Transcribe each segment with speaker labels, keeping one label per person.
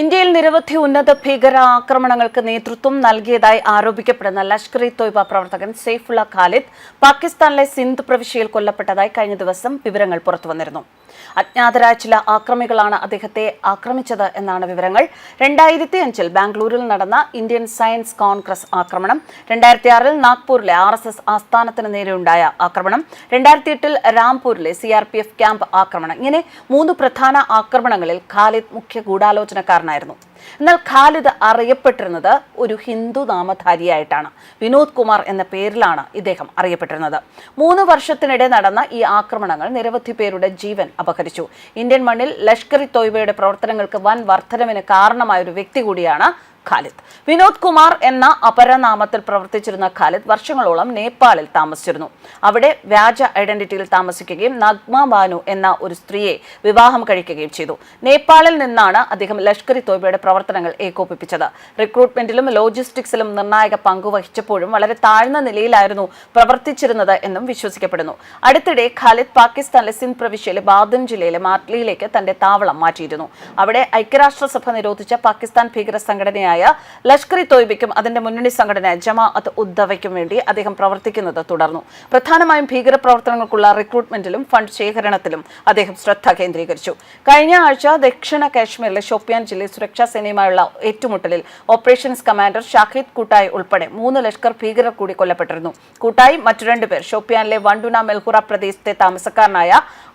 Speaker 1: ഇന്ത്യയിൽ നിരവധി ഉന്നത ഭീകര ആക്രമണങ്ങൾക്ക് നേതൃത്വം നൽകിയതായി ആരോപിക്കപ്പെടുന്ന ലഷ്കർ ഇ തോയ്ബ പ്രവർത്തകൻ സെയ്ഫുള്ള ഖാലിദ് പാകിസ്ഥാനിലെ സിന്ധ് പ്രവിശ്യയിൽ കൊല്ലപ്പെട്ടതായി കഴിഞ്ഞ ദിവസം വിവരങ്ങൾ പുറത്തുവന്നിരുന്നു. അജ്ഞാതരായ ചില ആക്രമികളാണ് അദ്ദേഹത്തെ ആക്രമിച്ചത് എന്നാണ് വിവരങ്ങൾ. രണ്ടായിരത്തി അഞ്ചിൽ ബാംഗ്ലൂരിൽ നടന്ന ഇന്ത്യൻ സയൻസ് കോൺഗ്രസ് ആക്രമണം. രണ്ടായിരത്തി ആറിൽ നാഗ്പൂരിലെ ആർ എസ് എസ് ആസ്ഥാനത്തിന് നേരെയുണ്ടായ ആക്രമണം. രണ്ടായിരത്തി എട്ടിൽ രാംപൂരിലെ C R P F camp ആക്രമണം. ഇങ്ങനെ മൂന്ന് പ്രധാന ആക്രമണങ്ങളിൽ ഖാലിദ് മുഖ്യ ഗൂഢാലോചനക്കാരനായിരുന്നു. എന്നാൽ ഖാലിദ് അറിയപ്പെട്ടിരുന്നത് ഒരു ഹിന്ദു നാമധാരിയായിട്ടാണ്. വിനോദ് കുമാർ എന്ന പേരിലാണ് ഇദ്ദേഹം അറിയപ്പെട്ടിരുന്നത്. മൂന്ന് വർഷത്തിനിടെ നടന്ന ഈ ആക്രമണങ്ങൾ നിരവധി പേരുടെ ജീവൻ അപഹരിച്ചു. ഇന്ത്യൻ മണ്ണിൽ ലഷ്കർ ഇ തോയ്ബയുടെ പ്രവർത്തനങ്ങൾക്ക് വൻ വർധനവിന് കാരണമായ ഒരു വ്യക്തി കൂടിയാണ് ഖാലിദ്. വിനോദ് കുമാർ എന്ന അപരനാമത്തിൽ പ്രവർത്തിച്ചിരുന്ന ഖാലിദ് വർഷങ്ങളോളം നേപ്പാളിൽ താമസിച്ചിരുന്നു. അവിടെ വ്യാജ ഐഡന്റിറ്റിയിൽ താമസിക്കുകയും നഗ്മ ബാനു എന്ന ഒരു സ്ത്രീയെ വിവാഹം കഴിക്കുകയും ചെയ്തു. നേപ്പാളിൽ നിന്നാണ് അദ്ദേഹം ലഷ്കർ ഇ തോയ്ബയുടെ പ്രവർത്തനങ്ങൾ ഏകോപിപ്പിച്ചത്. റിക്രൂട്ട്മെന്റിലും ലോജിസ്റ്റിക്സിലും നിർണായക പങ്കുവഹിച്ചപ്പോഴും വളരെ താഴ്ന്ന നിലയിലായിരുന്നു പ്രവർത്തിച്ചിരുന്നത് എന്നും വിശ്വസിക്കപ്പെടുന്നു. അടുത്തിടെ ഖാലിദ് പാകിസ്ഥാനിലെ സിന്ധ് പ്രവിശ്യയിലെ ബാദൻ ജില്ലയിലെ മാർട്ട്ലിയിലേക്ക് തന്റെ താവളം മാറ്റിയിരുന്നു. അവിടെ ഐക്യരാഷ്ട്രസഭ നിരോധിച്ച പാകിസ്ഥാൻ ഭീകര സംഘടനയായ ലഷ്കർ ഇ തോയ്ബയ്ക്കും അതിന്റെ മുന്നണി സംഘടന ജമാഅത്ത് ഉദ്ദവയ്ക്കും വേണ്ടി അദ്ദേഹം പ്രവർത്തിക്കുന്നത് തുടർന്നു. പ്രധാനമായും ഭീകരപ്രവർത്തനങ്ങൾക്കുള്ള റിക്രൂട്ട്മെന്റിലും ഫണ്ട് ശേഖരണത്തിലും അദ്ദേഹം ശ്രദ്ധ കേന്ദ്രീകരിച്ചു. കഴിഞ്ഞ ആഴ്ച ദക്ഷിണ കാശ്മീരിലെ ഷോപ്പിയാൻ ജില്ലയിൽ സുരക്ഷാ സേനയുമായുള്ള ഏറ്റുമുട്ടലിൽ ഓപ്പറേഷൻസ് കമാൻഡർ ഷാഹിദ് കൂട്ടായി ഉൾപ്പെടെ മൂന്ന് ലഷ്കർ ഭീകരർ കൂടി കൊല്ലപ്പെട്ടിരുന്നു. കൂട്ടായി മറ്റു രണ്ടുപേർ ഷോപ്പിയാനിലെ വണ്ടുന മെൽഹുറ പ്രദേശത്തെ താമസക്കാരനായ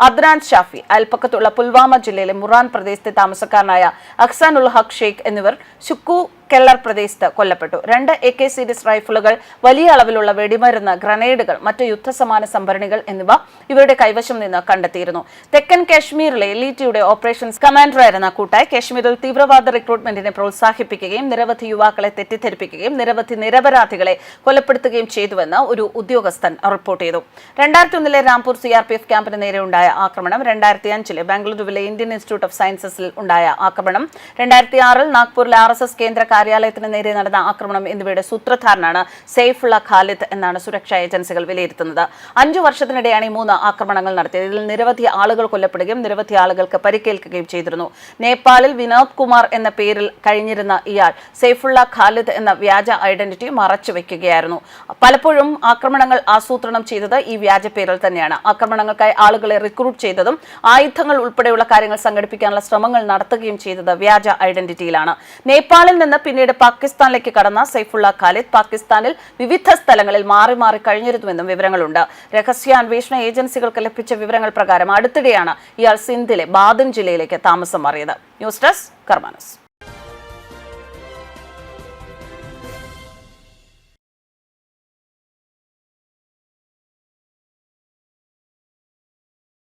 Speaker 1: അദ്നാൻ ഷാഫി അയൽപ്പക്കത്തുള്ള പുൽവാമ ജില്ലയിലെ മുറാൻ പ്രദേശത്തെ താമസക്കാരനായ അഹ്സാൻ ഉൽ ഹഖ് ഷെയ്ഖ് എന്നിവർ ഷുക്കു കെല്ലർ പ്രദേശത്ത് കൊല്ലപ്പെട്ടു. രണ്ട് എ കെ സീരീസ് റൈഫിളുകൾ വലിയ അളവിലുള്ള വെടിമരുന്ന് ഗ്രനേഡുകൾ മറ്റ് യുദ്ധസമാന സംഭരണികൾ എന്നിവ ഇവരുടെ കൈവശം നിന്ന് കണ്ടെത്തിയിരുന്നു. തെക്കൻ കാശ്മീരിലെ എലിറ്റിയുടെ ഓപ്പറേഷൻസ് കമാൻഡറായിരുന്ന കൂട്ടായി കാശ്മീരിൽ തീവ്രവാദ റിക്രൂട്ട്മെന്റിനെ പ്രോത്സാഹിപ്പിക്കുകയും നിരവധി യുവാക്കളെ തെറ്റിദ്ധരിപ്പിക്കുകയും നിരവധി നിരപരാധികളെ കൊലപ്പെടുത്തുകയും ചെയ്തുവെന്ന് ഒരു ഉദ്യോഗസ്ഥൻ റിപ്പോർട്ട് ചെയ്തു. രണ്ടായിരത്തി ഒന്നിലെ Rampur C R P F ക്യാമ്പിന് നേരെ ഉണ്ടായ ആക്രമണം രണ്ടായിരത്തി അഞ്ചിലെ ബാംഗ്ലൂരുവിലെ ഇന്ത്യൻ ഇൻസ്റ്റിറ്റ്യൂട്ട് ഓഫ് സയൻസസിൽ ഉണ്ടായ ആക്രമണം രണ്ടായിരത്തി ആറിൽ നാഗ്പൂരിലെ ആർ എസ് എസ് കേന്ദ്ര കാര്യാലയത്തിന് നേരെ നടന്ന ആക്രമണം എന്നിവയുടെ സൂത്രധാരനാണ് സെയ്ഫുള്ള ഖാലിദ് എന്നാണ് സുരക്ഷാ ഏജൻസികൾ വിലയിരുത്തുന്നത്. അഞ്ചു വർഷത്തിനിടെയാണ് ഈ മൂന്ന് ആക്രമണങ്ങൾ നടത്തിയത്. ഇതിൽ നിരവധി ആളുകൾ കൊല്ലപ്പെടുകയും നിരവധി ആളുകൾക്ക് പരിക്കേൽക്കുകയും ചെയ്തിരുന്നു. നേപ്പാളിൽ വിനോദ് കുമാർ എന്ന പേരിൽ കഴിഞ്ഞിരുന്ന ഇയാൾ സെയ്ഫുള്ള ഖാലിദ് എന്ന വ്യാജ ഐഡന്റിറ്റി മറച്ചു വയ്ക്കുകയായിരുന്നു പലപ്പോഴും ആക്രമണങ്ങൾ ആസൂത്രണം ചെയ്തത് ഈ വ്യാജ പേരിൽ തന്നെയാണ്. ആക്രമണങ്ങൾക്കായി ആളുകളെ റിക്രൂട്ട് ചെയ്തതും ആയുധങ്ങൾ ഉൾപ്പെടെയുള്ള കാര്യങ്ങൾ സംഘടിപ്പിക്കാനുള്ള ശ്രമങ്ങൾ നടത്തുകയും ചെയ്തത് വ്യാജ ഐഡന്റിറ്റിയിലാണ്. നേപ്പാളിൽ നിന്ന് പിന്നീട് പാകിസ്ഥാനിലേക്ക് കടന്ന സൈഫുള്ള ഖാലിദ് പാകിസ്ഥാനിൽ വിവിധ സ്ഥലങ്ങളിൽ മാറി മാറി കഴിഞ്ഞിരുന്നുവെന്നും വിവരങ്ങളുണ്ട്. രഹസ്യാന്വേഷണ ഏജൻസികൾക്ക് ലഭിച്ച വിവരങ്ങൾ പ്രകാരം അടുത്തിടെയാണ് ഇയാൾ സിന്ധിലെ ബാദൻ ജില്ലയിലേക്ക് താമസം മാറിയത്. News desk കർമാനസ്.